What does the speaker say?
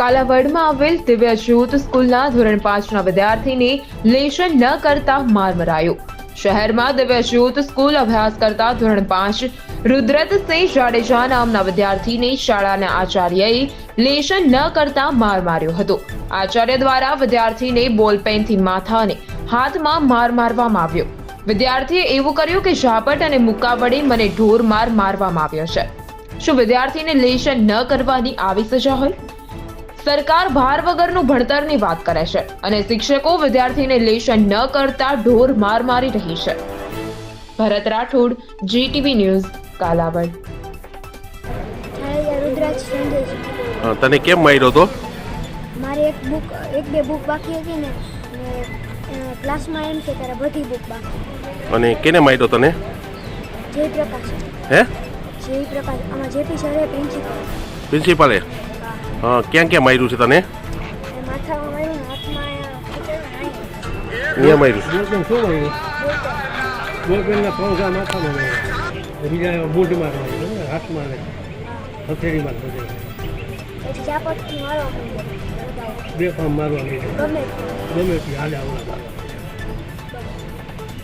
કાલાવડમાં આવેલ દિવ્ય જ્યોત સ્કૂલના ધોરણ પાંચના વિદ્યાર્થીને લેશન ન કરતા માર મરાયો. શહેરમાં દિવ્ય જ્યોત સ્કૂલ અભ્યાસ કરતા ધોરણ પાંચ રુદ્રતસિંહ જાડેજા નામના વિદ્યાર્થીને શાળાના આચાર્યએ લેશન ન કરતા માર માર્યો હતો. આચાર્ય દ્વારા વિદ્યાર્થીને બોલપેનથી માથા અને હાથમાં માર મારવામાં આવ્યો. વિદ્યાર્થીએ એવું કર્યું કે ઝાપટ અને મુક્કા વડે મને ઢોર માર મારવામાં આવ્યો છે. શું વિદ્યાર્થીને લેશન ન કરવાની આવી સજા હોય? સરકાર ભાર વગરનું ભણતરની વાત કરે છે અને શિક્ષકો વિદ્યાર્થીને લેશન ન કરતા ઢોર માર મારી રહી છે. Bharat Rathod GTV news Kalavad. તને કેમ માર્યો તો? મારે એક બુક એક બે બુક બાકી હતી ને ક્લાસમાં એમ કે તારા બધી બુક બાકી. અને કેને માર્યો તને? જય પ્રકાશ હે? જય પ્રકાશ આમાં જેપી સરે પ્રિન્સિપલ પ્રિન્સિપાલે ક્યાં ક્યાં માર્યું છે તને? અહીંયા માર્યું બે ફામ મારવા ગમે. તે. ગમે હાલે આવડે